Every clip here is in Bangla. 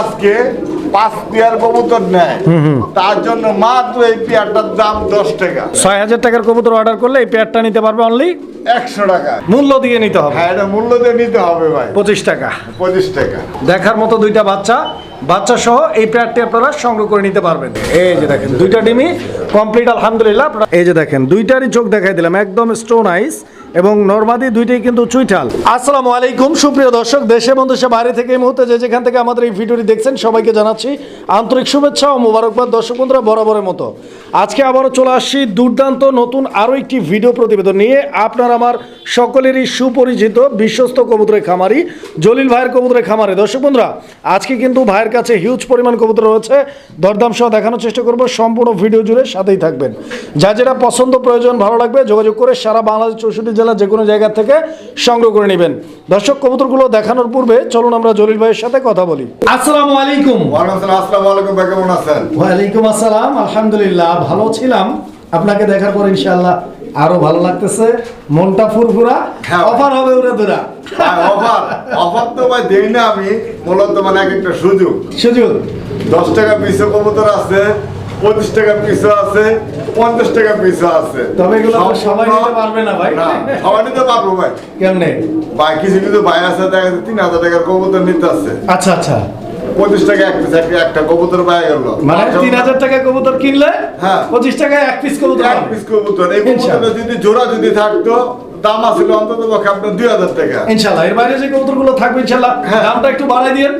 আজকে পাঁচ পেয়ার কবুতর নেয়। তার জন্য মাত্র এই পেয়ারটার দাম দশ টাকা। ছয় হাজার টাকার কবুতর অর্ডার করলে এই পেয়ারটা নিতে পারবে অনলি একশো টাকা। মূল্য দিয়ে নিতে হবে। হ্যাঁ এটা মূল্য দিয়ে নিতে হবে ভাই। পঁচিশ টাকা। পঁচিশ টাকা। দেখার মতো দুইটা বাচ্চা। বাচ্চা সহ এই পেয়ারটি আপনারা সংগ্রহ করে নিতে পারবেন। এই যে দেখেন দুইটা ডিমই কমপ্লিট আলহামদুলিল্লাহ। এই যে দেখেন দুইটারই চোখ দেখাই দিলাম একদম স্টোন আইস এবং নর্মাদি দুইটাই কিন্তু চুইঠাল। আসসালামু আলাইকুম, সুপ্রিয় দর্শক, দেশে এবং দেশে বাইরে থেকে এই মুহূর্তে যে যেখান থেকে আমাদের এই ভিডিওটি দেখছেন, সবাইকে জানাচ্ছি আন্তরিক শুভেচ্ছা ও মোবারকবাদ, দর্শক বন্ধুরা, বরাবরের মতো। আজকে আবারও চলে আসছি দুর্দান্ত নতুন আরও একটি ভিডিও প্রতিবেদন নিয়ে। আপনার আমার সকলেরই সুপরিচিত বিশ্বস্ত কবুতরের খামারি, জলিল ভাইয়ের কবুতরের খামারে। দর্শক বন্ধুরা, আজকে কিন্তু ভাইয়ের কাছে হিউজ পরিমাণ কবুতর রয়েছে। দরদাম সহ দেখানোর চেষ্টা করব, সম্পূর্ণ ভিডিও জুড়ে সাথেই থাকবেন। যা যেটা পছন্দ প্রয়োজন, ভালো লাগবে, যোগাযোগ করে সারা বাংলাদেশ চৌষট্টি জেলার যে কোনো জায়গা থেকে সংগ্রহ করে নেবেন। দর্শক কবুতরগুলো দেখানোর পূর্বে চলুন আমরা জলিল ভাইয়ের সাথে কথা বলি। আসসালামু আলাইকুম। আসসালাম আলাইকুম ভাই কেমন আছেন? ওয়ালাইকুম আসসালাম আলহামদুলিল্লাহ ভালো ছিলাম। আপনাকে দেখার পর ইনশাআল্লাহ আরও ভালো লাগতেছে। মনটা ফুরফুরা হ্যাঁ। অফার হবে উড়ে দুরা অফার। অফার তো ভাই দেই না আমি মূলত মানে এক একটা সুযোগ। সুযোগ। দশ টাকা পিসও কবুতর আছে পঁচিশ টাকা আছে পঞ্চাশ টাকা আছে। তবে এগুলো সবাই নিতে পারবে না ভাই। না সবাই নিতে পারব ভাই। কেমনে? ভাই কিছু কিছু ভাই আছে দেখা যাচ্ছে তিন হাজার টাকার কবুতর নিতে আছে আচ্ছা আচ্ছা। পঁচিশ টাকা এক পিস একটা কবুতর পাই গেল। মানে তিন হাজার টাকা কবুতর কিনলে হ্যাঁ। পঁচিশ এক পিস কবুতর এক পিস কবুতর। এই কবুতরটা যদি জোড়া যদি থাকতো দাম আছিল অন্তত পক্ষে আপনার দুই হাজার টাকা। ইনশাল্লাহ। এর বাইরে যে কবুতরগুলো থাকবে ইনশাল্লাহ হ্যাঁ। দামটা একটু বাড়াই দিন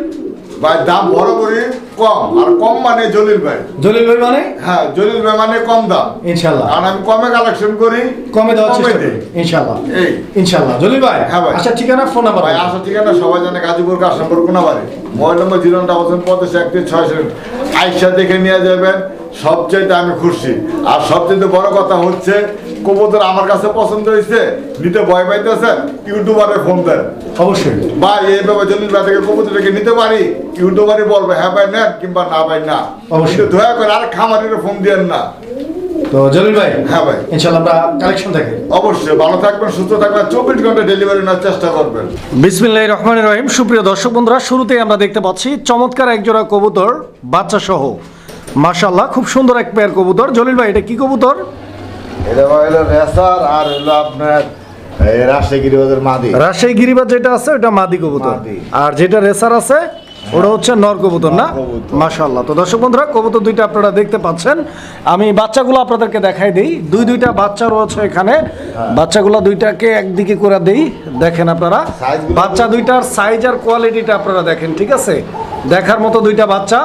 ভাই দাম বরাবরই কম। আর কম মানে জলিল ভাই। জলিল ভাই মানে? হ্যাঁ জলিল ভাই মানে কম দাম। ইনশাল্লাহ। আর আমি কমে কালেকশন করি কমে দেওয়ার চেষ্টা। করি ইনশাল্লাহ। এই। ইনশাল্লাহ। জলিল ভাই হ্যাঁ ভাই। আচ্ছা ঠিকানা ফোন নাম্বার ভাই আচ্ছা ঠিকানা সবাই জানে Gazipur Kashanpur Konabari. Mobile number zero double পঁচিশ একত্রিশ ছয়শো আইসা দেখে নিয়ে যাবেন। সবচেয়ে আমি খুশি। আর সবচেয়ে বড় কথা হচ্ছে কবুতর আমার কাছে পছন্দ হয়েছে। নিতে ভয় পাইতেছেন ইউটিউবারে ফোন দেন। অবশ্যই। বা এইভাবে জলিল ভাই থেকে নিতে পারি ইউটিউবারই বলবে হ্যাঁ ভাই নেন কিংবা না ভাই না। অবশ্যই। দয়া করে আর খামারের ফোন দেন না। তো জলিল ভাই হ্যাঁ ভাই। ইনশাল্লাহ আমরা কালেকশন দেখি অবশ্যই ভালো থাকবেন সুস্থ থাকবেন চব্বিশ ঘণ্টা ডেলিভারি নেওয়ার চেষ্টা করবেন। বিসমিল্লাহ রহমান রহিম। সুপ্রিয় দর্শক বন্ধুরা শুরুতেই আমরা দেখতে পাচ্ছি চমৎকার এক জোড়া কবুতর বাচ্চা সহ মাশাল্লাহ খুব সুন্দর এক পেয়ার কবুতর। জলিল ভাই এটা কি কবুতর? এটা হলো রেসার আর হলো আপনার এই রাজশাহী গিরিবাজার মাদি। রাজশাহী গিরিবাজ যেটা আছে ওটা মাদি কবুতর। আর যেটা রেসার আছে ওটা হচ্ছে নর কবুতর না? মাশাল্লাহ তো দর্শক বন্ধুরা কবুতর দুইটা আপনারা দেখতে পাচ্ছেন। আমি বাচ্চাগুলো আপনাদেরকে দেখাই দিই। দুই দুইটা বাচ্চা রয়েছে এখানে। হ্যাঁ। বাচ্চাগুলো দুইটাকে একদিকে করে দেই। দেখেন আপনারা। বাচ্চা দুইটার সাইজ আর কোয়ালিটিটা আপনারা দেখেন ঠিক আছে? দেখার মতো দুইটা বাচ্চা।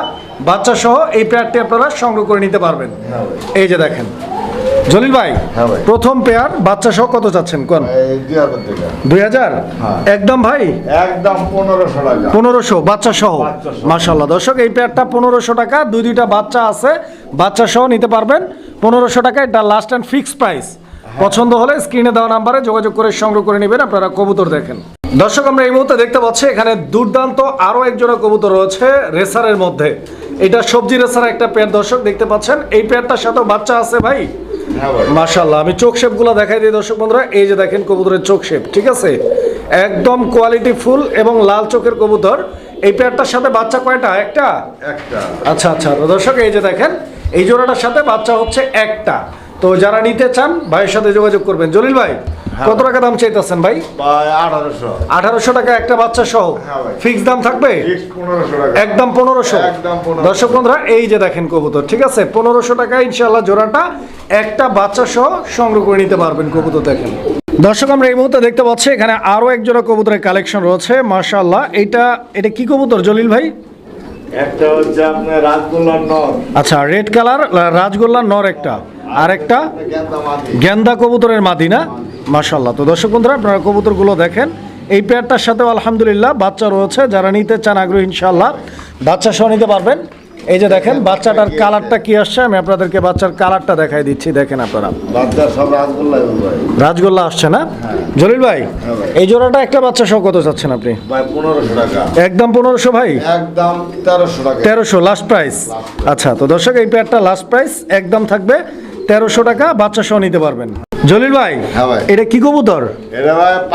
বাচ্চা সহ এই পেয়ারটি আপনারা সংগ্রহ করে নিতে পারবেন। এই যে দেখেন। জলিল ভাই হ্যাঁ প্রথম পেয়ার বাচ্চা সহ কত চাচ্ছেন কোন? দুই হাজার হ্যাঁ। একদম ভাই? একদম পনেরোশো টাকা। পনেরোশো বাচ্চা সহ মাসাল্লাহ দর্শক এই পেয়ারটা পনেরোশো টাকা দুই দুইটা বাচ্চা আছে বাচ্চা সহ নিতে পারবেন। পনেরোশো টাকা এটা লাস্ট অ্যান্ড ফিক্স প্রাইস পছন্দ হলে স্ক্রিনে দেওয়া নাম্বারে যোগাযোগ করে সংগ্রহ করে নেবেন আপনারা কবুতর দেখেন। দর্শক আমরা এই মুহূর্তে দেখতে পাচ্ছি এখানে দুর্দান্ত আরও এক জোড়া কবুতর রয়েছে রেসারের মধ্যে। এটা সবজি রেসার একটা পেয়ার দর্শক দেখতে পাচ্ছেন। এই পেয়ারটার সাথে বাচ্চা আছে ভাই। মাশাল্লাহ আমি চোখ শেপগুলো দেখাই দিই দর্শক বন্ধুরা। এই যে দেখেন কবুতরের চোখ শেপ ঠিক আছে? একদম কোয়ালিটি ফুল এবং লাল চোখের কবুতর। এই পেয়ারটার সাথে বাচ্চা কয়টা? একটা? একটা। আচ্ছা আচ্ছা। দর্শক এই যে দেখেন এই জোড়াটার সাথে বাচ্চা হচ্ছে একটা। তো যারা নিতে চান ভাইয়ের সাথে যোগাযোগ করবেন। জলিল ভাই? কত টাকা দাম চাইতেছেন ভাই? আঠারোশো। আঠারোশো টাকা একটা বাচ্চা সহ। হ্যাঁ ফিক্স দাম থাকবে? একদম পনেরোশো? দর্শক বন্ধুরা এই যে দেখেন কবুতর ঠিক আছে? পনেরোশো টাকা ইনশাল্লাহ জোড়াটা একটা বাচ্চা সহ সংগ্রহ করে নিতে পারবেন কবুতর দেখেন। দর্শক আমরা এই মুহূর্তে দেখতে পাচ্ছি এখানে আরও এক জোড়া কবুতরের কালেকশন রয়েছে মাশাআল্লাহ। এটা এটা কি কবুতর জলিল ভাই? একটা হচ্ছে আপনার রাজগোল্লার নর। আচ্ছা রেড কালার রাজগোল্লার নর একটা। আর একটা গেন্দা গেন্দা কবুতরের মাদি না? মাশাল্লাহ তো দর্শক বন্ধুরা আপনারা কবুতরগুলো দেখেন। এই পেয়ারটার সাথেও আলহামদুলিল্লাহ বাচ্চা রয়েছে। যারা নিতে চান আগ্রহী ইনশাল্লাহ বাচ্চা সহ নিতে পারবেন। এই যে দেখেন বাচ্চাটার কালারটা কি আসছে? আমি আপনাদেরকে বাচ্চার কালারটা দেখাই দিচ্ছি। দেখেন আপনারা। ভাই। রাজগোল্লা আসছে না? জলিল ভাই হ্যাঁ এই জোড়াটা একটা বাচ্চা সহ কত চাচ্ছেন আপনি? ভাই একদম পনেরোশো ভাই? তেরোশো লাস্ট প্রাইস আচ্ছা তো দর্শক এই পেয়ারটা লাস্ট প্রাইস একদম থাকবে তেরোশো টাকা বাচ্চা সহ নিতে পারবেন। জলিল ভাই হ্যাঁ এটা কি কবুতর?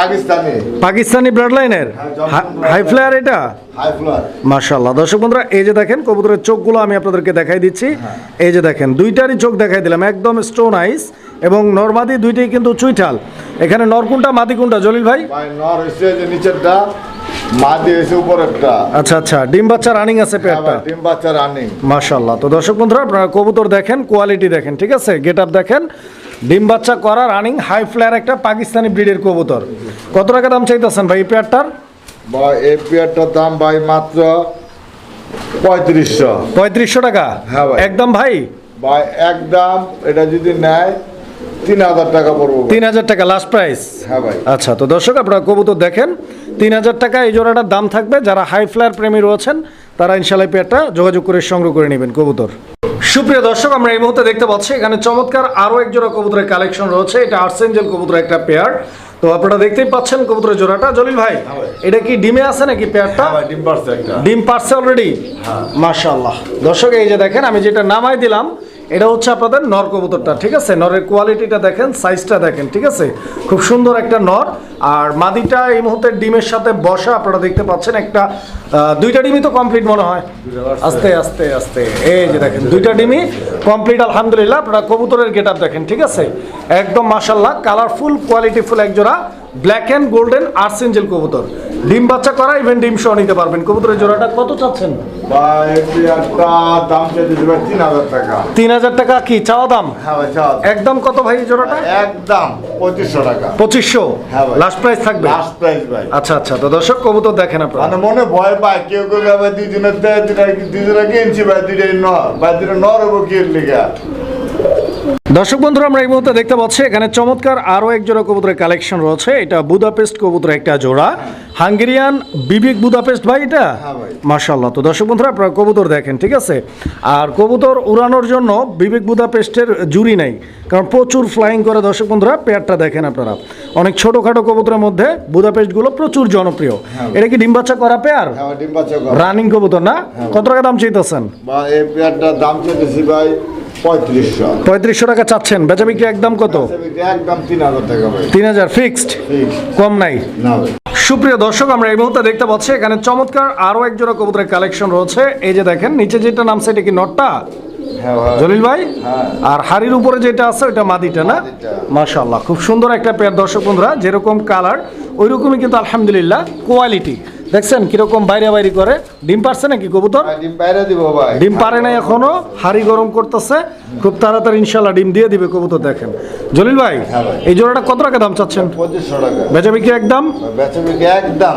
পাকিস্তানি। পাকিস্তানি ব্লাড। লাইনের হ্যাঁ, হাই ফ্লায়ার এটা মাশাল্লাহ দর্শক বন্ধুরা এই যে দেখেন কবুতরের চোখগুলো আমি আপনাদেরকে দেখাই দিচ্ছি। হ্যাঁ। এই যে দেখেন দুইটারই চোখ দেখাই দিলাম একদম স্টোন আইস এবং নরমাদি দুইটাই কিন্তু চুইঠাল। এখানে নরকুনটা মাদি কোনটা জলিল ভাই? নর যে নিচেরটা মা দিয়েছে উপরেরটা। আচ্ছা আচ্ছা ডিম বাচ্চা রানিং আছে হ্যাঁ পেয়ারটা ডিম বাচ্চা রানিং মাশাল্লাহ তো দর্শক বন্ধুরা আপনারা কবুতর দেখেন কোয়ালিটি দেখেন ঠিক আছে? গেট আপ দেখেন। ডিম বাচ্চা করা রানিং হাই ফ্লায়ার একটা পাকিস্তানি ব্রিডের কবুতর। কত টাকা দাম চাইতেছেন ভাই এই পেয়ারটার বা এই পেয়ারটার দাম ভাই মাত্র পঁয়ত্রিশশো। পঁয়ত্রিশশো টাকা? হ্যাঁ ভাই। একদম ভাই? বা একদম এটা যদি নেয় তিন হাজার টাকা পড়ব তিন হাজার টাকা লাস্ট প্রাইস হ্যাঁ ভাই। আচ্ছা তো দর্শক আপনারা কবুতর দেখেন তিন হাজার টাকা এই জোড়াটার দাম থাকবে। যারা হাই ফ্লায়ার প্রেমী রয়েছেন তারা ইনশাল্লাহ পেয়ারটা যোগাযোগ করে সংগ্রহ করে নেবেন কবুতর। সুপ্রিয় দর্শক আমরা এই মুহূর্তে দেখতে পাচ্ছি এখানে চমৎকার আরও এক জোড়া কবুতরের কালেকশন রয়েছে। এটা আর্সেঞ্জেল কবুতরের একটা পেয়ার তো আপনারা দেখতেই পাচ্ছেন কবুতরের জোড়াটা। জলিল ভাই এটা কি ডিমে আছে নাকি পেয়ারটা হ্যাঁ ডিম পারছে একটা। ডিম পারছে অলরেডি মাশাআল্লাহ। দর্শক এই যে দেখেন আমি যেটা নামাই দিলাম এটা হচ্ছে আপনাদের নর কবুতরটা, ঠিক আছে? নরের কোয়ালিটিটা দেখেন সাইজটা দেখেন, ঠিক আছে? খুব সুন্দর একটা নর। আর মাদিটা এই মুহূর্তে ডিমের সাথে বসা, আপনারা দেখতে পাচ্ছেন একটা দুইটা ডিমই তো কমপ্লিট মনে হয়। আস্তে আস্তে আস্তে। এই যে দেখেন, দুইটা ডিমই কমপ্লিট আলহামদুলিল্লাহ। আপনারা কবুতরের গেট দেখেন, ঠিক আছে? একদম মাশাল্লাহ কালারফুল কোয়ালিটিফুল এক জোড়া ব্ল্যাক অ্যান্ড গোল্ডেন আর্সেঞ্জেল কবুতর। ডিম বাচ্চা করা ইভেন ডিম সহ নিতে পারবেন। কবুতরের জোড়াটা কত চাচ্ছেন? দাম তিন হাজার টাকা। কি? চাওয়া দাম? হ্যাঁ চাও একদম কত ভাই জোড়াটা? একদম পঁচিশশো টাকা। পঁচিশশো? হ্যাঁ ভাই। লাস্ট প্রাইস থাকবে? লাস্ট প্রাইস ভাই। আচ্ছা আচ্ছা তো দর্শক কবুতর দেখেন আপনারা। মানে মনে ভয় পায় কেউ কেউ ভাই দুজনের দেয় দুজনে কিনছি ভাই দুটাই নর ভাই দুটা নর হব কি এর লিগা দর্শক বন্ধুরা আমরা এই মুহূর্তে দেখতে পাচ্ছি এখানে চমৎকার আরও এক জোড়া কবুতরের কালেকশন রয়েছে। এটা বুদাপেস্ট কবুতর একটা জোড়া। হাঙ্গেরিয়ান বিবেক বুদাপেস্ট ভাই এটা? হ্যাঁ মার্শাল্লাহ তো দর্শক বন্ধুরা আপনারা কবুতর দেখেন ঠিক আছে? আর কবুতর উড়ানোর জন্য বিবেক বুদাপেস্টের জুরি নাই কারণ প্রচুর ফ্লাইং করে। দর্শক বন্ধুরা পেয়ারটা দেখেন আপনারা। অনেক ছোটোখাটো কবুতরের মধ্যে বুদাপেস্টগুলো প্রচুর জনপ্রিয়। এটা কি ডিম বাচ্চা করা পেয়ার? হ্যাঁ রানিং কবুতর না? কত টাকা দাম চাইতেছেন? দাম চাইতেছি ভাই পঁয়ত্রিশশো। পঁয়ত্রিশশো টাকা চাচ্ছেন। বেচা বিক্রি একদম কত? একদম তিন হাজার টাকা তিন হাজার ফিক্সড কম নাই? না সুপ্রিয় দর্শক আমরা এই মুহূর্তে দেখতে পাচ্ছি এখানে চমৎকার আরও এক জোড়া কবুতরের কালেকশন রয়েছে। এই যে দেখেন নিচে যেটা নাম সেটা কি নটটা? হ্যাঁ জলিল ভাই? হ্যাঁ। আর হাড়ির উপরে যেটা আছে ওটা মাদিটা না? মাদিটা। মাশাআল্লাহ খুব সুন্দর একটা পেয়ার দর্শক বন্ধুরা যেরকম কালার ওই রকমই কিন্তু আলহামদুলিল্লাহ কোয়ালিটি দেখছেন কীরকম বাইরে বাইরে করে? ডিম পারছে নাকি কবুতর? ডিম বাইরে দিব ভাই। ডিম পারে না এখনও হাড়ি গরম করতেছে। খুব তাড়াতাড়ি ইনশাল্লাহ ডিম দিয়ে দিবে কবুতর দেখেন। জলিল ভাই হ্যাঁ ভাই। এই জোড়াটা কত টাকা দাম চাচ্ছেন? পঁচিশশো টাকা। বেচা বিক্রি একদম? বেচা বিক্রি একদম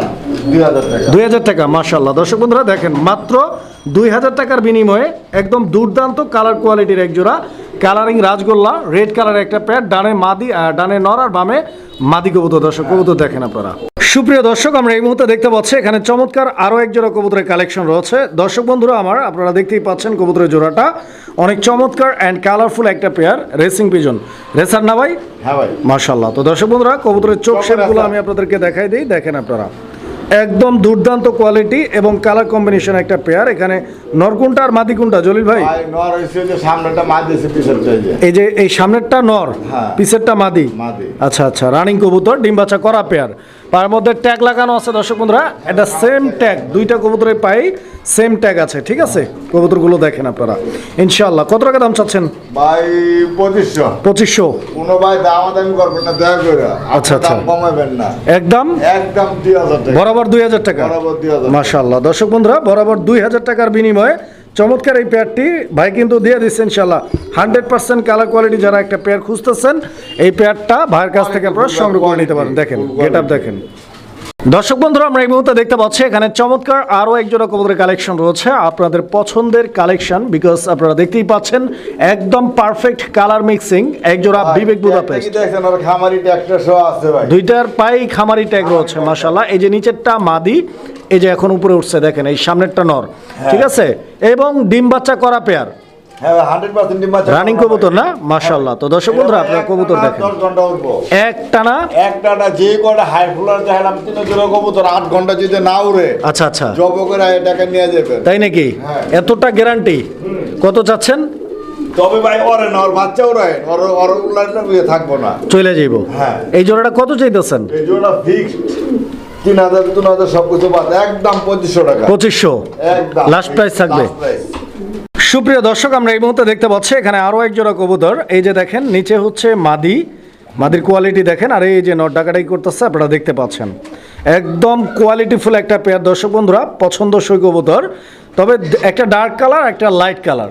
দুই হাজার টাকা। দুই হাজার টাকা মাসাল্লাহ দর্শক বন্ধুরা দেখেন মাত্র দুই হাজার টাকার বিনিময়ে একদম দুর্দান্ত কালার কোয়ালিটির এক জোড়া কালারিং রাজগোল্লা রেড কালারের একটা প্যাড ডানে মাদি ডানে নর আর বামে মাদি কবুতর। দর্শক কবুতর দেখেন আপনারা। সুপ্রিয় দর্শক আমরা এই মুহূর্তে দেখতে পাচ্ছি এখানে চমৎকার আরও এক জোড়া কবুতরের কালেকশন রয়েছে। দর্শক বন্ধুরা আমার আপনারা দেখতেই পাচ্ছেন কবুতরের জোড়াটা। অনেক চমৎকার অ্যান্ড কালারফুল একটা পেয়ার রেসিং পিজন রেসার না ভাই? হ্যাঁ ভাই। মার্শাল্লাহ তো দর্শক বন্ধুরা কবুতরের চোখ শেপগুলো আমি আপনাদেরকে দেখাই দিই। দেখেন আপনারা। একদম দুর্দান্ত কোয়ালিটি এবং কালার কম্বিনেশন একটা পেয়ার এখানে নরকুনটা আর মাদিকুনটা জলিল ভাই? নর যে এই যে। এই সামনেরটা নর পিসেরটা পিছেরটা মাদি। আচ্ছা আচ্ছা রানিং কবুতর ডিম বাচ্চা করা পেয়ার তার মধ্যে ট্যাগ লাগানো আছে দর্শক বন্ধুরা এটা সেম ট্যাগ দুইটা কবুতরের পাই। সেম ট্যাগ আছে ঠিক আছে? কবুতরগুলো দেখেন আপনারা। ইনশাআল্লাহ কত টাকা দাম চাচ্ছেন? ভাই পঁচিশশো। পঁচিশশো? কোনো ভাই দাম দামাদামি করবেন না দয়া করে। আচ্ছা, আচ্ছা। দাম কমাবেন না। একদম একদম দুই হাজার টাকা। বরাবর দুই হাজার টাকা? বরাবর 2000 মাশাল্লাহ দর্শক বন্ধুরা বরাবর দুই হাজার টাকার বিনিময়ে চমৎকার এই পেয়ারটি ভাই কিন্তু দিয়ে দিচ্ছে ইনশাল্লাহ হান্ড্রেড পার্সেন্ট কালার কোয়ালিটি যারা একটা পেয়ার খুঁজতেছেন এই পেয়ারটা ভাইয়ের কাছ থেকে আপনারা সংগ্রহ করে নিতে পারেন। দেখেন গেট আপ দেখেন। দর্শক বন্ধুরা আমরা এই মুহূর্তে দেখতে পাচ্ছি এখানে চমৎকার আরও এক জোড়া কবুতরের কালেকশন রয়েছে। আপনাদের পছন্দের কালেকশন বিকজ আপনারা দেখতেই পাচ্ছেন একদম পারফেক্ট কালার মিক্সিং এক জোড়া বিবেক বুদাপেস্ট। দুইটার পাই খামারি ট্যাগ রয়েছে মাশাল্লাহ এই যে নিচেরটা মাদি এই যে এখন উপরে উঠছে দেখেন এই সামনেরটা নর। ঠিক আছে? এবং ডিম বাচ্চা করা পেয়ার হ্যাঁ রানিং কবুতর না? মাশাল্লাহ তো দর্শক বন্ধুরা আপনারা কবুতর দেখেন। এক টানা একটা না? যে কটা হাই ফ্লোর চাইলাম তিন জোড়া কবুতর আট ঘণ্টা যদি না উড়ে আচ্ছা আচ্ছা। জব করে এটাকে নিয়ে যাবেন। তাই নাকি? হ্যাঁ। এতটা গ্যারান্টি কত চাচ্ছেন? তবে ভাই ওরে না ওর বাচ্চা ওরাই ওর ওর উল্লাটা বিয়ে থাকব না। চলে যাইব। হ্যাঁ। এই জোড়াটা কত চাইতেছেন? এই জোড়া ফিক্সড তিন হাজার তিন হাজার সব কিছু বাদ একদম পঁচিশশো টাকা। পঁচিশশো? একদম। লাস্ট প্রাইস থাকবে। Last price। সুপ্রিয় দর্শক আমরা এই মুহূর্তে দেখতে পাচ্ছি এখানে আরও এক জোড়া কবুতর। এই যে দেখেন নিচে হচ্ছে মাদি। মাদির কোয়ালিটি দেখেন আর এই যে নট ডাকাটাই করতেছে আপনারা দেখতে পাচ্ছেন। একদম কোয়ালিটিফুল একটা পেয়ার দর্শক বন্ধুরা পছন্দসই কবুতর। তবে একটা ডার্ক কালার একটা লাইট কালার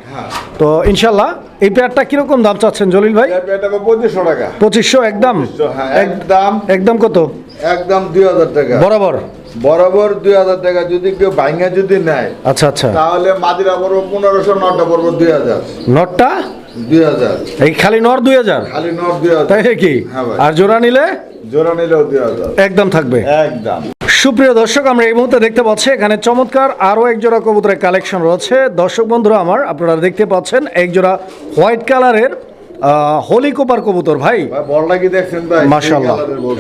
তো ইনশাল্লাহ এই পেয়ারটা কীরকম দাম চাচ্ছেন জলিল ভাই? পঁচিশশো টাকা। পঁচিশশো একদম। হ্যাঁ একদম। একদম কত? একদম দুই হাজার টাকা। বরাবর। বরাবর দুই হাজার টাকা যদি কেউ ভাঙা যদি নেয় আচ্ছা আচ্ছা। তাহলে মাদিরা পড়ব পনেরোশো নটা পড়ব দুই হাজার। নটটা? দুই হাজার। এই খালি নর দুই হাজার? খালি দুই তাই হাজার নাকি? হ্যাঁ। আর জোড়া নিলে? জোড়া নিলেও দুই হাজার। একদম থাকবে। একদম। সুপ্রিয় দর্শক আমরা এই মুহূর্তে দেখতে পাচ্ছি এখানে চমৎকার আরও এক জোড়া কবুতরের কালেকশন রয়েছে। দর্শক বন্ধুরা আমার আপনারা দেখতে পাচ্ছেন এক জোড়া হোয়াইট কালারের হোলি কোপার কবুতর ভাই। বলটা কি দেখছেন ভাই।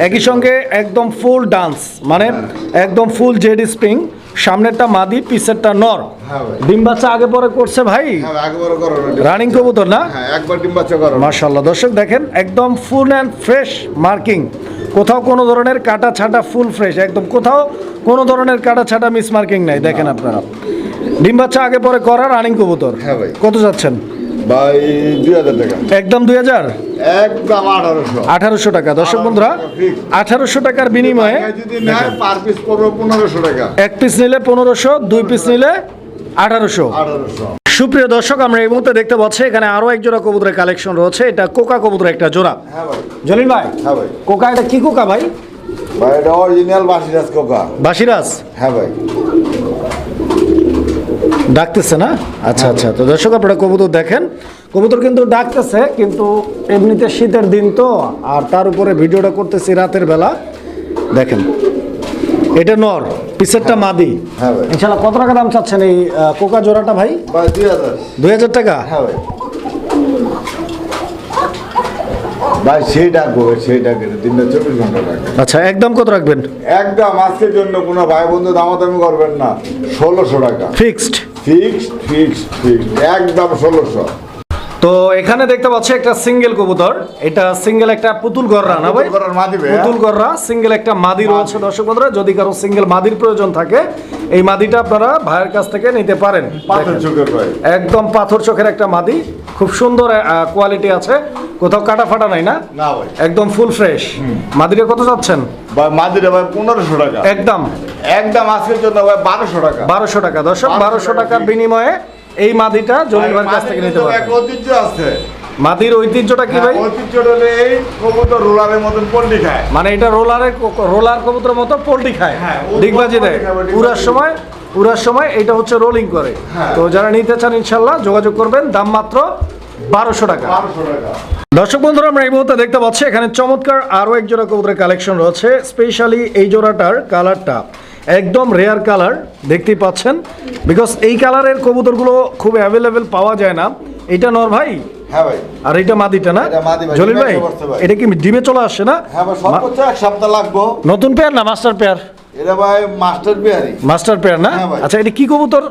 একই সঙ্গে একদম ফুল ডান্স মানে একদম ফুল জেড স্প্রিং সামনেরটা মাদি পিছেরটা নর। হ্যাঁ ডিম বাচ্চা আগে পরে করছে ভাই? হ্যাঁ। রানিং কবুতর না? হ্যাঁ একবার ডিম বাচ্চা করো। মাশাল্লাহ দর্শক দেখেন একদম ফুল অ্যান্ড ফ্রেশ মার্কিং কোথাও কোনো ধরনের কাটা ছাটা ফুল ফ্রেশ একদম কোথাও কোনো ধরনের কাটা ছাটা মিস মার্কিং নাই দেখেন আপনারা। ডিম বাচ্চা আগে পরে করা রানিং কবুতর। হ্যাঁ ভাই। কত যাচ্ছেন? ভাই দুই হাজার টাকা। একদম দুই হাজার? একদম আঠারোশো। আঠারোশো টাকা। দর্শক বন্ধুরা আঠারোশো টাকার বিনিময়ে যদি নেয় পার পিস পড়ব পনেরোশো টাকা। এক পিস নিলে পনেরোশো দুই পিস নিলে আঠারোশো। আঠারোশো। সুপ্রিয় দর্শক আমরা এই মুহূর্তে দেখতে পাচ্ছি এখানে আরও এক জোড়া কবুতরের কালেকশন রয়েছে। এটা কোকা কবুতর একটা জোড়া। হ্যাঁ ভাই। জলিল ভাই হ্যাঁ ভাই। কোকা এটা কি কোকা ভাই? ভাই এটা অরিজিনাল বাসিরাজ কোকা। বাসিরাজ? হ্যাঁ ভাই। ডাকতেছে না? আচ্ছা আচ্ছা। তো দর্শক আপনারা কবুতর দেখেন। কবুতর কিন্তু ডাকতেছে কিন্তু এমনিতে শীতের দিন তো আর তার উপরে ভিডিওটা করতেছি রাতের বেলা। দেখেন এটা নর পিসেরটা মাদি। হ্যাঁ। ইনশাল্লাহ কত টাকা দাম চাচ্ছেন এই কোকা জোড়াটা ভাই? দুই হাজার। টাকা? হ্যাঁ ভাই। সেই ডাকবো সেই ডাকে তিনটা চব্বিশ ঘণ্টা ডাকে। আচ্ছা একদম কত রাখবেন? একদম আজকের জন্য কোনো ভাই বন্ধু দামাদামি করবেন না। ষোলোশো টাকা। ফিক্সড? ফিক্সড ফিক্সড ফিক্সড একদম ষোলোশো। তো এখানে দেখতে পাচ্ছি একটা সিঙ্গেল কবুতর। এটা সিঙ্গেল একটা পুতুল গররা না ভাই? পুতুল পুতুল গররা সিঙ্গেল একটা মাদি রয়েছে দর্শক বন্ধুরা যদি কারও সিঙ্গেল মাদির প্রয়োজন থাকে এই মাদিটা আপনারা ভাইয়ের কাছ থেকে নিতে পারেন। পাথর চোখের ভাই। একদম পাথর চোখের একটা মাদি খুব সুন্দর কোয়ালিটি আছে। কোথাও কাটা ফাটা নাই না? একদম ফুল ফ্রেশ মাদিরে কত যাচ্ছেন? ভাই মাদিরে ভাই পনেরোশো টাকা। একদম। একদম আজকের জন্য ভাই বারোশো টাকা। বারোশো টাকা দর্শক 1200 বারোশো টাকার বিনিময়ে এই মাদিটা ভাইয়ের কাছ থেকে নিতে পারবেন। ঐতিহ্য আছে। মাদির ঐতিহ্যটা কি ভাই? হ্যাঁ, ঐতিহ্য হলে এই কবুতর রোলারের মতন পল্টি খায়। মানে এটা রোলারের রোলার কবুতরের মতো পোল্ট্রি খায়। হ্যাঁ, ডিগবাজি দেয়। পোল্ট্রি পুরার সময় পুরার সময় এটা হচ্ছে রোলিং করে। হ্যাঁ। তো যারা নিতে চান ইনশাল্লাহ যোগাযোগ করবেন দাম মাত্র বারোশো টাকা। বারোশো টাকা। দর্শক বন্ধুরা আমরা এই মুহূর্তে দেখতে পাচ্ছি এখানে চমৎকার আরও এক জোড়া কবুতরের কালেকশন রয়েছে স্পেশালি এই জোড়াটার কালারটা। একদম রেয়ার কালার দেখতেই পাচ্ছেন। বিকজ এই কালারের কবুতরগুলো খুব অ্যাভেলেবেল পাওয়া যায় না। এটা নর ভাই? হ্যাঁ ভাই। আর এটা মাদিটা না? এটা জলিল ভাই এটা কি ডিমে চলে আসছে না? হ্যাঁ ভাই সর্বোচ্চ এক সপ্তাহ লাগবো। নতুন পেয়ার না মাস্টার পেয়ার এটা ভাই মাস্টার পেয়ার না? হ্যাঁ আচ্ছা এটা কি কবুতর?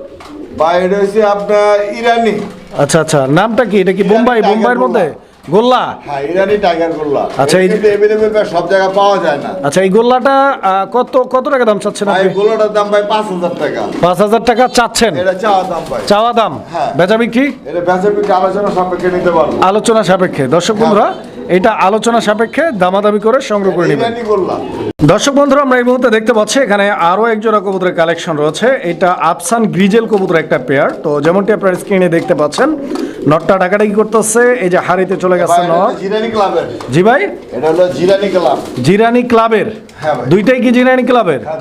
ভাই এটা হচ্ছে আপনার ইরানি। আচ্ছা আচ্ছা নামটা কি? এটা কি বোম্বাই বোম্বাইয়ের মধ্যে? গোল্লা? হ্যাঁ ইরানি টাইগার গোল্লা। আচ্ছা, এই- কিন্তু সব জায়গায় পাওয়া যায় না। আচ্ছা এই গোল্লাটা কত কত টাকা দাম চাচ্ছেন ভাই এই গোল্লাটার দাম ভাই পাঁচ হাজার টাকা। পাঁচ হাজার টাকা চাচ্ছেন? এটা চাওয়া দাম ভাই। চাওয়া দাম? হ্যাঁ। বেচা বিক্রি? এটা বেচা বিক্রি আলোচনা সাপেক্ষে নিতে পারব। আলোচনা সাপেক্ষে। দর্শক বন্ধুরা এটা আলোচনা সাপেক্ষে দামাদামি করে সংগ্রহ করে নেবেন। দর্শক বন্ধুরা আমরা এই মুহূর্তে দেখতে পাচ্ছি এখানে আরও এক জোড়া কবুতরের কালেকশন রয়েছে। এটা আফসান গ্রিজেল কবুতর একটা পেয়ার তো যেমনটি আপনার স্ক্রিনে দেখতে পাচ্ছেন নটটা ডাকাডাকি করতেছে এই যে হাড়িতে চলে গেছে নট। জিরানি ক্লাবের। জি ভাই? এটা হলো জিরানি ক্লাব। জিরানি ক্লাবের? হ্যাঁ ভাই। দুইটাই কি জিরানি ক্লাবের? হ্যাঁ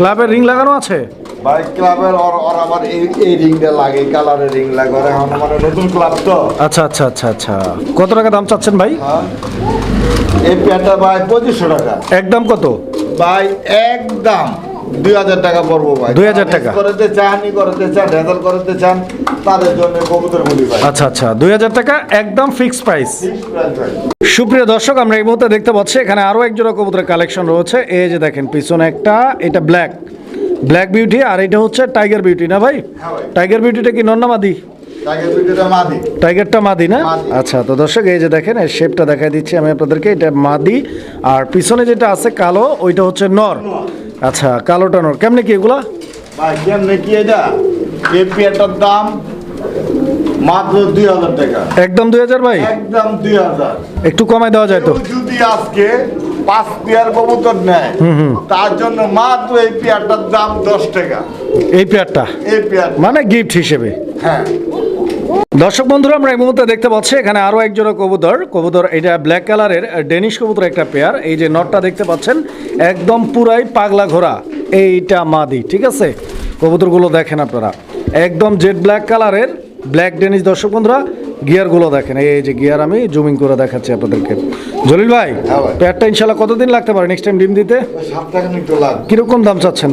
ক্লাবের রিং লাগানো আছে? ভাই ক্লাবের ওর ওর আবার এই এই রিংটা লাগে কালারের রিং লাগে। ওরা এখন মানে নতুন ক্লাব তো। আচ্ছা আচ্ছা আচ্ছা আচ্ছা। কত টাকা দাম চাচ্ছেন ভাই? হ্যাঁ। এই প্যান্টটা ভাই পঁচিশশো টাকা। একদম কত? ভাই একদম দুই হাজার টাকা পড়ব ভাই। 2000 টাকা। করতে চান ই করতে চান রেজাল করতে চান তাদের জন্য কবুতর বলি ভাই। আচ্ছা আচ্ছা। দুই হাজার টাকা একদম ফিক্স প্রাইস। সুপ্রিয় দর্শক আমরা এই মুহূর্তে দেখতে পাচ্ছি এখানে আরও এক জোড়া কবুতরের কালেকশন রয়েছে। এই যে দেখেন পিছনে একটা এটা ব্ল্যাক ব্ল্যাক বিউটি আর এটা হচ্ছে টাইগার বিউটি না ভাই? হ্যাঁ। টাইগার বিউটিটা কি নন্নামাদি টাইগারটা মাদি। না? আচ্ছা তো দর্শক এই যে দেখেন এর শেপটা দেখাই দিচ্ছি আমি আপনাদেরকে। এটা মাদি আর পিছনে যেটা আছে কালো ওইটা হচ্ছে নর। আচ্ছা কালোটা নর। কেমনে কি এগুলা? ভাই কেমনে কি এটা? এই দাম মাত্র দুই হাজার টাকা। একদম দুই হাজার ভাই? একদম দুই হাজার। একটু কমাই দেওয়া যায় তো। যদি আজকে পাঁচ পেয়ার কবুতর নেয় তার জন্য মাত্র এই পেয়ারটার দাম দশ টাকা। এই পেয়ারটা? এই পেয়ার। মানে গিফট হিসেবে? হ্যাঁ। দর্শক বন্ধুরা, আমরা এই মুহূর্তে দেখতে পাচ্ছি, এখানে আরও একজোড়া কবুতর। কবুতর এটা ব্ল্যাক কালারের ডেনিশ কবুতর একটা পেয়ার এই যে নটটা দেখতে পাচ্ছেন, একদম পুরাই পাগলা ঘোরা এইটা মাদি, ঠিক আছে? কবুতরগুলো দেখেন আপনারা। একদম জেড ব্ল্যাক কালারের ব্ল্যাক ডেনিশ দর্শক বন্ধুরা গিয়ারগুলো দেখেন এই যে গিয়ার আমি জুমিং করে দেখাচ্ছি আপনাদেরকে। জলিল ভাই। পেয়ারটা ইনশাল্লাহ কতদিন লাগতে পারে? নেক্সট টাইম ডিম দিতে? কীরকম দাম চাচ্ছেন?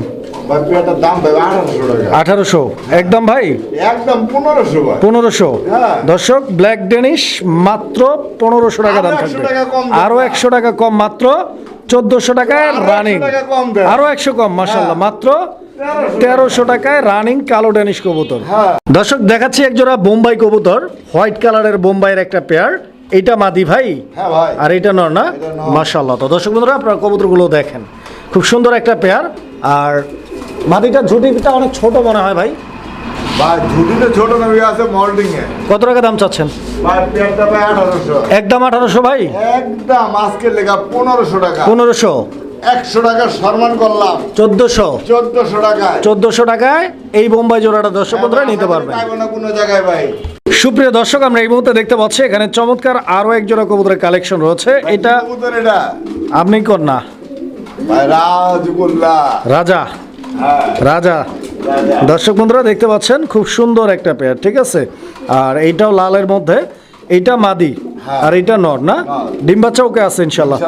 আঠারোশো একদম ভাই? একদম পনেরোশো হ্যাঁ। দর্শক ব্ল্যাক ডেনিশ মাত্র পনেরোশো টাকা দাম আরও 100 থাকবে টাকা কম একশো টাকা কম মাত্র চোদ্দশো টাকায় আরও 100 রানিং টাকা কম দেন। আরও একশো কম মাসাল্লাহ হ্যাঁ। মাত্র তেরোশো টাকায় রানিং কালো ডেনিশ কবুতর। হ্যাঁ। দর্শক দেখাচ্ছি একজোড়া বোম্বাই কবুতর হোয়াইট কালারের বোম্বাইয়ের একটা পেয়ার এইটা মাদি ভাই হ্যাঁ আর এটা নর না? এটা। মাসাল্লাহ তো দর্শক বন্ধুরা আপনারা কবুতরগুলো দেখেন। খুব সুন্দর একটা পেয়ার আর মাদিটার ঝুটিটা অনেক ছোট মনে হয় ভাই। ভাই ছোট আছে মল্ডিং এ। কত টাকা দাম চাচ্ছেন? ভাই ভাই একদম আঠারোশো ভাই? একদম আজকে লেখা পনেরোশো টাকা। পনেরোশো? একশো টাকা সম্মান করলাম। চোদ্দশো। চোদ্দশো টাকায়। চোদ্দশো টাকায় এই বোম্বাই জোড়াটা দর্শক বন্ধুরা নিতে পারবেন। কোনো জায়গায় ভাই। সুপ্রিয় দর্শক আমরা এই মুহূর্তে দেখতে পাচ্ছি এখানে চমৎকার আরও এক জোড়া কবুতরের কালেকশন রয়েছে। এটা আপনি কর না? রাজা। হ্যাঁ। রাজা। রাজা। দর্শক বন্ধুরা দেখতে পাচ্ছেন খুব সুন্দর একটা পেয়ার ঠিক আছে? আর এইটাও লালের মধ্যে এইটা মাদি। হ্যাঁ। আর এটা নর না? ডিম্বাচ্চা ডিম বাচ্চা ওকে আছে ইনশাল্লাহ।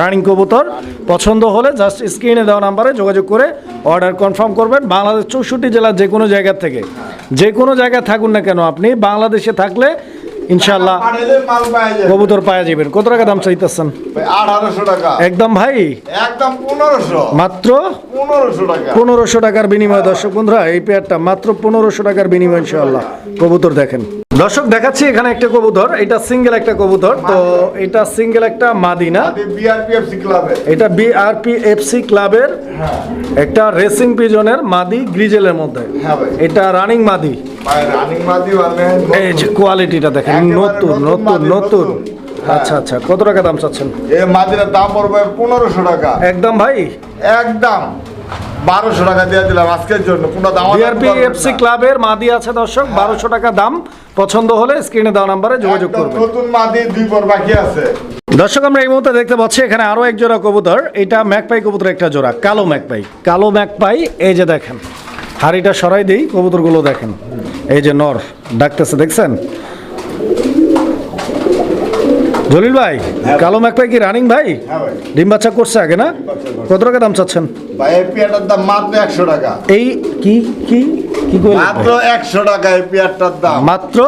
রানিং কবুতর। পছন্দ হলে জাস্ট স্ক্রিনে দেওয়া নাম্বারে যোগাযোগ করে অর্ডার কনফার্ম করবেন। বাংলাদেশ চৌষট্টি জেলার যে কোনো জায়গা থেকে। যে কোনো জায়গায় থাকুন না কেন আপনি বাংলাদেশে থাকলে ইনশাল্লাহ কবুতর পাওয়া যাবেন কত টাকা দাম চাইতেছেন? আঠারোশো টাকা। একদম ভাই? একদম পনেরোশো। মাত্র? পনেরোশো টাকা। পনেরোশো টাকার বিনিময়ে দর্শক বন্ধুরা এই পেয়ারটা মাত্র পনেরোশো টাকার বিনিময় ইনশাআল্লাহ কবুতর দেখেন। দর্শক দেখাচ্ছি এখানে একটা কবুতর এটা সিঙ্গেল একটা কবুতর তো এটা সিঙ্গেল একটা মাদিনা। বিআরপিএফসি এটা বিআরপি এফসি ক্লাবের হ্যাঁ। একটা রেসিং পিজনের মাদি গ্রিজেলের মধ্যে। হ্যাঁ এটা রানিং মাদি। মাদি মানে কোয়ালিটিটা দেখেন। নতুন নতুন নতুন। হ্যাঁ। আচ্ছা আচ্ছা কত টাকা দাম চাচ্ছেন? মাদির দাম পড়বে পনেরোশো টাকা। একদম ভাই? একদম। বারোশো টাকা দিয়ে দিলাম আজকের জন্য। পুরো দাম বিআরপি ক্লাবের মাদি আছে দর্শক বারোশো টাকা দাম। পছন্দ হলে স্ক্রিনে দেওয়া নাম্বারে যোগাযোগ করবেন। নতুন মাদি দুই পর বাকি আছে। দর্শক আমরা এই মুহূর্তে দেখতে পাচ্ছি এখানে আরও এক জোড়া কবুতর। এটা ম্যাকপাই কবুতর একটা জোড়া কালো ম্যাকপাই। কালো ম্যাকপাই এই যে দেখেন হাড়িটা সরাই দিই কবুতরগুলো দেখেন। এই যে নর ডাকতেছে দেখছেন? জলিল ভাই কালো ম্যাকপাই কি রানিং ভাই? হ্যাঁ ডিম বাচ্চা করছে আগে না? কত টাকা দাম চাচ্ছেন? ভাই এই পেয়ারটার দাম মাত্র একশো টাকা। এই কি কি কি ভাই? মাত্র একশো টাকা এই পেয়ারটার দাম। মাত্র?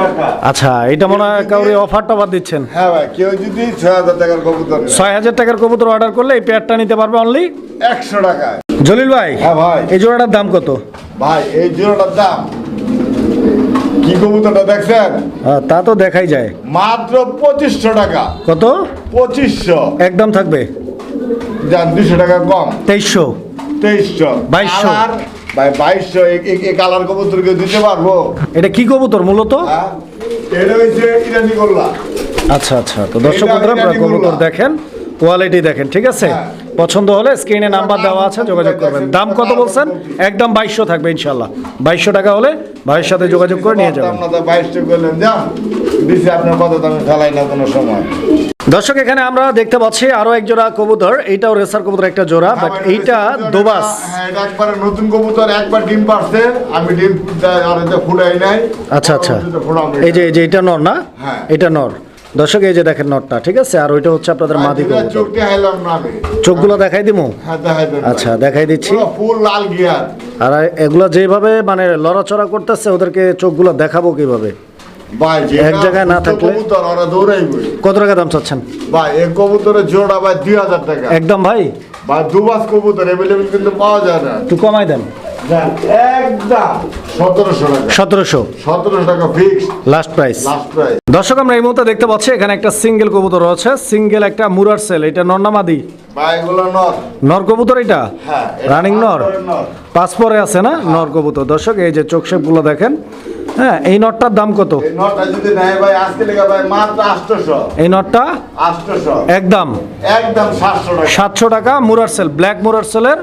টাকা। আচ্ছা এটা মনে হয় কাউরে অফারটা বাদ দিচ্ছেন। হ্যাঁ ভাই কেউ যদি ছয় হাজার টাকার কবুতর ছয় হাজার টাকার কবুতর অর্ডার করলে এই পেয়ারটা নিতে পারবে অনলি একশো টাকায়। জলিল ভাই হ্যাঁ ভাই। এই জোড়াটার দাম কত? ভাই এই জোড়াটার দাম কি কবুতরটা দেখছেন? আহ, তা তো দেখাই যায়। মাত্র পঁচিশশো টাকা। কত? পঁচিশশো। একদম থাকবে। যান দুশো টাকা কম। তেইশশো। তেইশশো। 2200 কালার? ভাই বাইশশো। এই কালার কবুতরকে দিতে পারব? এটা কি কবুতর মূলত? হ্যাঁ। এটা হচ্ছে ইরানি গোল্লা। আচ্ছা আচ্ছা। তো দর্শক বন্ধুরা আপনারা কবুতর দেখেন কোয়ালিটি দেখেন ঠিক আছে? হ্যাঁ। পছন্দ হলে স্ক্রিনে নাম্বার দেওয়া আছে যোগাযোগ করবেন। দাম কত বলছেন? একদম বাইশশো থাকবে ইনশাল্লাহ বাইশশো টাকা হলে ভাইয়ের সাথে যোগাযোগ করে নিয়ে যাবেন। আপনার বাইশটা করলেন যান দিছি আপনার কথা তো আমি ফেলাই না কোনো সময়। দর্শক এখানে আমরা দেখতে পাচ্ছি আরও এক জোড়া কবুতর এইটাও রেসার কবুতর একটা জোড়া বাট হ্যাঁ, এইটা দোবাস। হ্যাঁ এটা একবারে নতুন কবুতর একবার ডিম পারছে আমি ডিম আর এটা ফুটাই নাই। আচ্ছা আচ্ছা। এই যে এই যে এটা নর না? হ্যাঁ। এটা নর। দর্শক এই যে দেখেন নরটা ঠিক আছে? আর ওইটা হচ্ছে আপনাদের মাদি এটা কবুতর। চোখগুলো দেখাই দিমু? হ্যাঁ আচ্ছা দেখাই দিচ্ছি। ফুল লাল গিয়ার। আর এগুলো যেভাবে মানে লড়াচড়া করতেছে ওদেরকে চোখগুলো দেখাবো কীভাবে? এক জায়গায় না থাকলে- কত টাকা দাম চাচ্ছেন? ভাই এই কবুতরের জোড়া ভাই দুই হাজার টাকা। একদম ভাই? ভাই দুবাস কবুতর অ্যাভেলেবেল কিন্তু পাওয়া যায় না। একটু কমাই দেন। দর্শক আমরা এই মুহূর্তে দেখতে পাচ্ছি এখানে একটা সিঙ্গেল কবুতর রয়েছে। সিঙ্গেল একটা মুরার সেল এটা নর্নামাদি। নর। নর কবুতর এটা? হ্যাঁ রানিং নর। নর। পরে আছে না? নর কবুতর। দর্শক এই যে চোখ শেপগুলো দেখেন হ্যাঁ এই নটটার দাম কত? এই নটটা একদম। একদম সাতশো টাকা। মুরার সেল ব্ল্যাক মুরার সেলের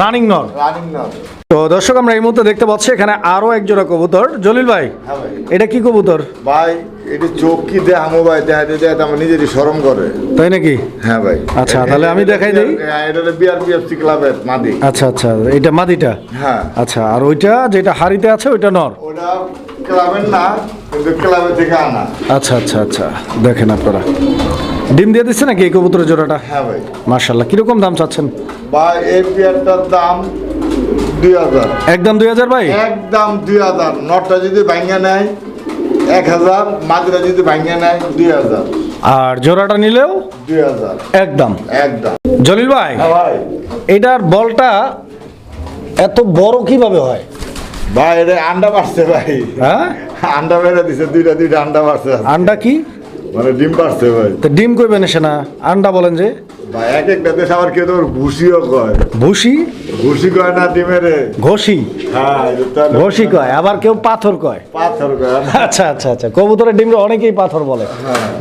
রানিং নর। রানিং নর। তো দর্শক আমরা এই মুহূর্তে দেখতে পাচ্ছি এখানে আরও এক জোড়া কবুতর। জলিল ভাই হ্যাঁ এটা কি কবুতর? ভাই এটি চোখ কি দেখামো ভাই দেখা দিয়ে দেখা আমার নিজেরই সরম করে। তাই নাকি? হ্যাঁ ভাই। আচ্ছা, তাহলে আমি দেখাই দিই। এটা হলো বিআরপিএফসি ক্লাবের মাদি। আচ্ছা আচ্ছা এটা মাদিটা? হ্যাঁ। আচ্ছা আর ওইটা যেটা হাড়িতে আছে ওইটা নর? ওটা ক্লাবের না কিন্তু ক্লাবের থেকে আনা। আচ্ছা আচ্ছা আচ্ছা দেখেন আপনারা। ডিম দিয়ে দিচ্ছে নাকি এই কবুতরের জোড়াটা? হ্যাঁ ভাই। মার্শাল্লাহ কীরকম দাম চাচ্ছেন? ভাই এই পেয়ারটার দাম দুই হাজার। একদম দুই হাজার ভাই? একদম দুই হাজার। নটটা যদি নেয় এক হাজার। মাদিরা যদি নেয় দুই হাজার। আর জোড়াটা নিলেও? দুই হাজার। একদম। একদম। জলিল ভাই হ্যাঁ ভাই। এটার বলটা এত বড় কীভাবে হয়? ভাই এটা আন্ডা পারছে ভাই। হ্যাঁ? আন্ডা বেড়ে দিছে দুইটা দুইটা আন্ডা পারছে আন্ডা কি? মানে ডিম পারছে ভাই। তো ডিম কইবেন এসে না আন্ডা বলেন যে। ভাই এক একটা দেশ আবার কেউ তোর ভুসিও কয়। ভুসি? ভুসি কয় না ডিমের? ঘষি? হ্যাঁ এটা ঘষি কয় আবার কেউ পাথর কয়? পাথর কয় না। আচ্ছা আচ্ছা আচ্ছা কবুতরের ডিম অনেকেই পাথর বলে।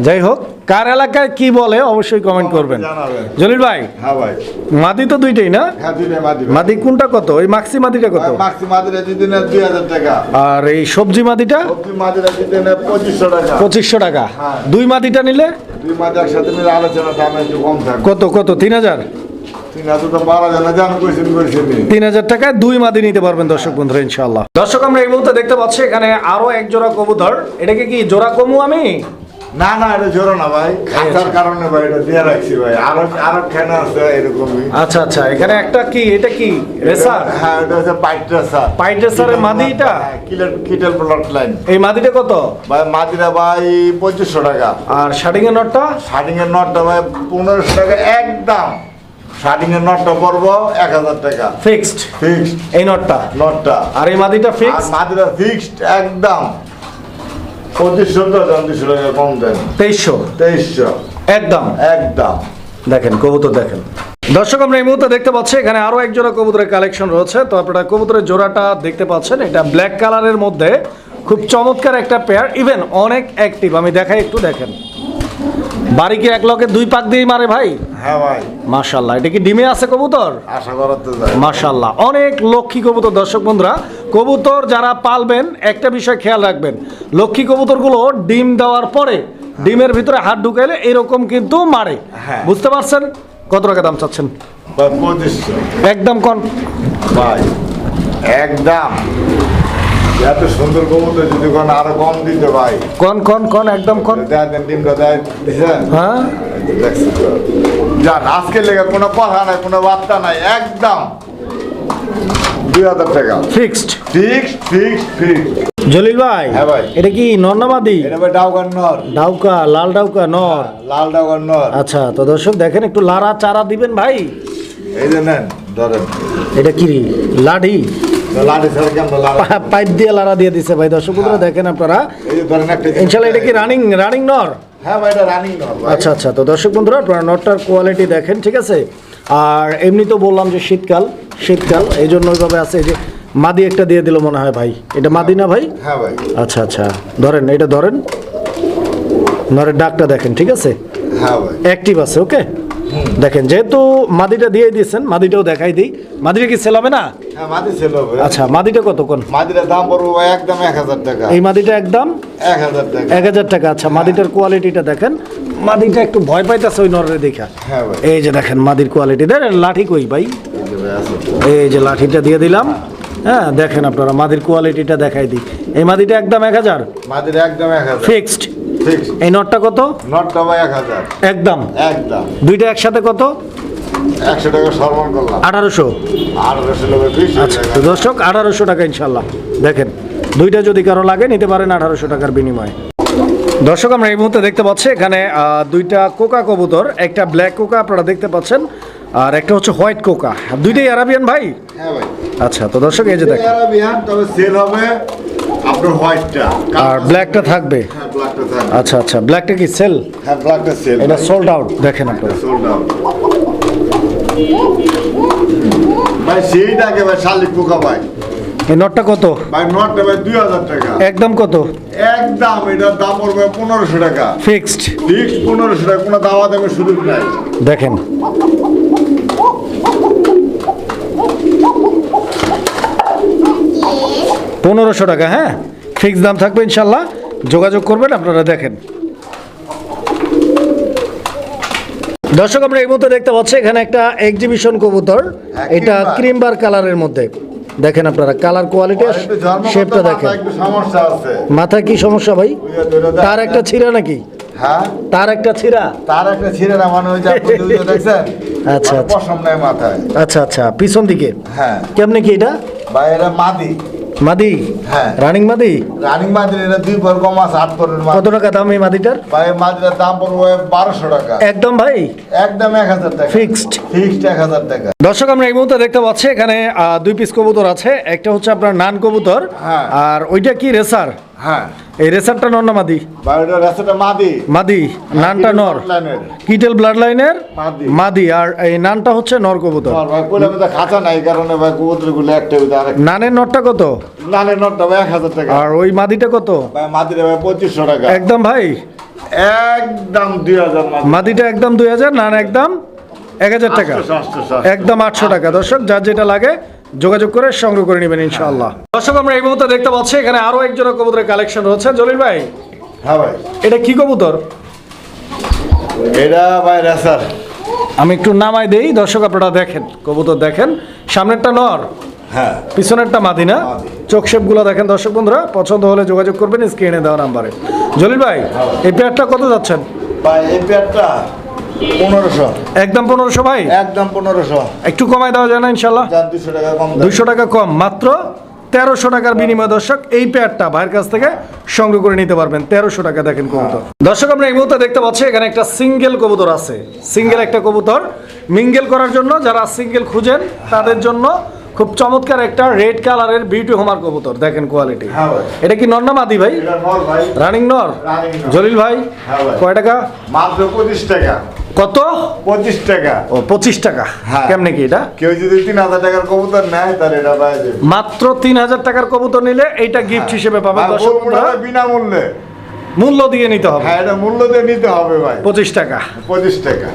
যাই হোক কার এলাকায় কি বলে অবশ্যই কমেন্ট করবেন। জানাবেন। জলিল ভাই হ্যাঁ ভাই। মাদি তো দুইটাই না? হ্যাঁ মাদি ভাই। মাদি কোনটা কত? ওই মাক্সি মাদিটা কত? মাক্সি মাদিরা যদি দুই হাজার টাকা। আর এই সবজি মাদিটা? সবজি মাদিরা যদি পঁচিশশো টাকা। পঁচিশশো টাকা। হ্যাঁ। দুই মাদিটা নিলে? কত কত? তিন হাজার? তিন হাজার তিন টাকায় দুই মাদি নিতে পারবেন দর্শক বন্ধুরা ইনশাল্লাহ দর্শক আমরা এই মুহূর্তে দেখতে পাচ্ছি এখানে আরও এক জোড়া কবুতর। এটাকে কি জোড়া কমু আমি? না না এটা জোরো না ভাই। খাঁচার কারণে ভাই এটা দিয়ে রাখছি ভাই। আরও আরও খেনা আছে এরকমই। আচ্ছা আচ্ছা এখানে একটা কি এটা কি রেসার? হ্যাঁ এটা হচ্ছে পাইট রেসার। পাইট রেসারের মাদি এটা? কিলের কিটেল ব্লড লাইন। এই মাদিটা কত? ভাই মাদিরা ভাই পঁচিশশো টাকা। আর শার্টিং এর নটটা? শার্টিং এর নটটা ভাই পনেরোশো টাকা একদম। শার্টিং এর নটটা পড়ব এক হাজার টাকা। ফিক্সড? ফিক্সড। এই নটটা? নটটা। আর এই মাদিটা ফিক্সড? মাদিরা ফিক্সড একদম। পঁচিশশো তো দুশো টাকা কম দেন তেইশশো? তেইশশো। একদম? একদম। দেখেন কবুতর দেখেন। দর্শক আমরা এই মুহূর্তে দেখতে পাচ্ছি এখানে আরও এক জোড়া কবুতরের কালেকশন রয়েছে। তো আপনারা কবুতরের জোড়াটা দেখতে পাচ্ছেন এটা ব্ল্যাক কালারের মধ্যে। খুব চমৎকার একটা পেয়ার ইভেন অনেক অ্যাক্টিভ আমি দেখাই একটু দেখেন। বাড়ি কি এক লকে দুই পাক দিয়ে মারে ভাই? হ্যাঁ ভাই। মাশাল্লাহ এটা কি ডিমে আছে কবুতর? আশা করাতে যায়। মাশাল্লাহ অনেক লক্ষ্মী কবুতর দর্শক বন্ধুরা কবুতর যারা পালবেন একটা বিষয় খেয়াল রাখবেন লক্ষ্মী কবুতরগুলো ডিম দেওয়ার পরে ডিমের ভিতরে হাত ঢুকাইলে এরকম কিন্তু মারে। হ্যাঁ। বুঝতে পারছেন? কত টাকা দাম চাচ্ছেন? একদম কন ভাই একদম। এত সুন্দর কবুতর যদি কোন আরও কম দিত ভাই কন কন কন একদম কন? দেন ডিমটা দেয় হ্যাঁ? যান আজকের লেগে কোনো কথা নাই কোনো বার্তা নাই একদম। দুই হাজার টাকা। Fixed. Fix fix fix Jalil ভাই হ্যাঁ ভাই। এটা কি নর্নামাদি? এটা ভাই ডাউগান নর। ডাউকা লাল ডাউকা নর? লাল ডাউগান নর। আচ্ছা তো দর্শক দেখেন একটু লারা চারা দিবেন ভাই। এই যে নেন ধরেন। এটা কি লাঠি পাইপ দিয়ে লারা দিয়ে দিছে ভাই দর্শক বন্ধুরা দেখেন আপনারা। ইনশাল্লাহ এটা কি রানিং রানিং নর হ্যাঁ ভাই এটা রানিং নর আচ্ছা আচ্ছা তো দর্শক বন্ধুরা আপনারা নটটার কোয়ালিটি দেখেন ঠিক আছে? আর এমনি তো বললাম যে শীতকাল শীতকাল এই জন্য ওইভাবে আছে যে মাদি একটা দিয়ে দিল মনে হয় ভাই। এটা মাদি না ভাই? হ্যাঁ ভাই। আচ্ছা আচ্ছা ধরেন এটা ধরেন। নরের ডাকটা দেখেন ঠিক আছে? হ্যাঁ ভাই। অ্যাক্টিভ আছে ওকে দেখেন যেহেতু মাদিটা দিয়ে দিয়েছেন মাদিটাও দেখাই দিই। মাদিটা কি সেল হবে না? হ্যাঁ মাদি আচ্ছা মাদিটা কত কোন? দাম পড়ব একদম এক হাজার টাকা। এই মাদিটা একদম? এক হাজার টাকা। এক হাজার টাকা আচ্ছা মাদিটার কোয়ালিটিটা দেখেন। মাদিটা একটু ভয় পাইতেছে ওই নরের দেখা হ্যাঁ এই যে দেখেন মাদির কোয়ালিটি দেখেন লাঠি কই ভাই। এই যে লাঠিটা দিয়ে দিলাম। হ্যাঁ দেখেন আপনারা মাদির কোয়ালিটিটা দেখাই দিই। এই মাদিটা একদম এক হাজার? মাদিরা একদম এক হাজার। ফিক্সড ফিক্স এই নটটা কত? নটটা ভাই এক হাজার। একদম। একদম। দুইটা একসাথে কত? একশো টাকা সরবরাহ করলাম। আঠারোশো। লোকের আচ্ছা তো দর্শক আঠারোশো টাকা ইনশাল্লাহ। দেখেন দুইটা যদি কারও লাগে নিতে পারেন আঠারোশো টাকার বিনিময়ে। দর্শক আমরা এই মুহূর্তে দেখতে পাচ্ছি এখানে দুইটা কোকা কবুতর একটা ব্ল্যাক কোকা আপনারা দেখতে পাচ্ছেন আর একটা হচ্ছে হোয়াইট কোকা। দুইটাই আরাবিয়ান ভাই? হ্যাঁ ভাই। আচ্ছা তো দর্শক এই যে দেখেন। বিহান তবে সেল হবে আপনার হোয়াইটটা। আর ব্ল্যাকটা থাকবে। হ্যাঁ ব্ল্যাকটা থাকবে। আচ্ছা আচ্ছা। ব্ল্যাকটা কি সেল হ্যাঁ ব্ল্যাকটা সেল এটা সোল্ড আউট দেখেন আপনারা। সোল্ড আউট ভাই সেইটাকে ভাই শালিক পোকা ভাই। এই নটটা কত? ভাই নটটা ভাই দুই হাজার টাকা। একদম কত? একদম এটার দাম পড়বে পনেরোশো টাকা। ফিক্সড ফিক্স পনেরোশো টাকা কোনো দাওয়া দামের সুযোগ নাই। দেখেন। পনেরোশো টাকা হ্যাঁ? ফিক্স দাম থাকবে ইনশাল্লাহ। যোগাযোগ করবেন আপনারা দেখেন। দর্শক আমরা এই মুহূর্তে দেখতে পাচ্ছি এখানে একটা এক্সিবিশন কবুতর। হ্যাঁ, এটা cream bar। ক্রিম বার কালারের মধ্যে। দেখেন আপনারা কালার কোয়ালিটি শেপটা দেখেন। মাথায় কি সমস্যা ভাই? তার একটা ছিঁড়া নাকি? হ্যাঁ? তার একটা ছিঁড়া? তার একটা ছিঁড়ে না মানে ওই যে দেখছেন? আচ্ছা, মানে আচ্ছা। মাথায়। আচ্ছা আচ্ছা পিছন দিকে? হ্যাঁ। কেমনে কি এটা? ভাই এটা মাদি। মাদি? হ্যাঁ। রানিং মাদি? রানিং মাদির এটা দুই পর কম আছে আট পরের কত টাকা দাম এই মাদিটার? ভাই মাদিটার দাম পড়বে বারোশো টাকা। একদম ভাই? একদম এক হাজার টাকা। ফিক্সড। ফিক্সড এক হাজার টাকা। দর্শক আমরা এই মুহূর্তে দেখতে পাচ্ছি এখানে দুই পিস কবুতর আছে। একটা হচ্ছে আপনার নান কবুতর হ্যাঁ। আর ওইটা কি রেসার? হ্যাঁ। এই রেসারটা নর না মাদি? মাদি। মাদি নানটা নর। কিটেল ব্লাড লাইনের মাদি। মাদি আর এই নানটা হচ্ছে নর কবুতর। খাঁচা নাই কারণে ভাই কবুতরগুলো একটা নানের নরটা কত? নোটটা ভাই এক হাজার টাকা। আর ওই মাদিটা কত? ভাই পঁচিশশো টাকা। একদম ভাই? একদম দুই হাজার মাদিটা একদম দুই হাজার নান একদম এক হাজার টাকা। একদম আটশো টাকা। দর্শক যার যেটা লাগে যোগাযোগ করে সংগ্রহ করে নেবেন ইনশাআল্লাহ। দর্শক আমরা এই মুহূর্তে দেখতে পাচ্ছি এখানে আরও একজনের কবুতরের কালেকশন রয়েছে। জলিল ভাই হ্যাঁ ভাই। এটা কি কবুতর? এটা ভাই রেসার। আমি একটু নামাই দেই দর্শক আপনারা দেখেন কবুতর দেখেন। সামনেরটা নর হ্যাঁ। পিছনেরটা মাদিনা মাদি। চোখ শেপগুলো দেখেন দর্শক বন্ধুরা পছন্দ হলে যোগাযোগ করবেন স্ক্রিনে দেওয়া নাম্বারে। জলিল ভাই। এই পেয়ারটা কত যাচ্ছেন? ভাই এই পেয়ারটা পনেরোশো। একদম পনেরোশো ভাই? একদম পনেরোশো। একটু কমাই দেওয়া যায় না ইনশাল্লাহ? দুশো টাকা কম দাম। টাকা কম মাত্র তেরোশো টাকার বিনিময় দর্শক এই পেয়ারটা ভাইয়ের কাছ থেকে সংগ্রহ করে নিতে পারবেন। তেরোশো টাকা দেখেন কবুতর। দর্শক আমরা এই মুহূর্তে দেখতে পাচ্ছি এখানে একটা সিঙ্গেল কবুতর আছে। সিঙ্গেল একটা কবুতর। মিঙ্গেল করার জন্য যারা সিঙ্গেল খুঁজেন তাদের জন্য খুব চমৎকার একটা রেড কালারের বিউটি হোমার কবুতর দেখেন কোয়ালিটি হ্যাঁ এটা কি নর না মাদি ভাই? ভাই। রানিং নর? জলিল ভাই? হ্যাঁ কয় টাকা? মাত্র পঁচিশ টাকা। কত? পঁচিশ টাকা। ও পঁচিশ টাকা। হ্যাঁ। কেমনে কি এটা? কেউ যদি তিন হাজার টাকার কবুতর নেয় তাহলে এটা মাত্র তিন হাজার টাকার কবুতর নিলে এইটা গিফট হিসেবে। ভাই বিনামূল্যে। মূল্য দিয়ে নিতে হবে। হ্যাঁ এটা মূল্য দিয়ে নিতে হবে ভাই। পঁচিশ টাকা। পঁচিশ টাকা।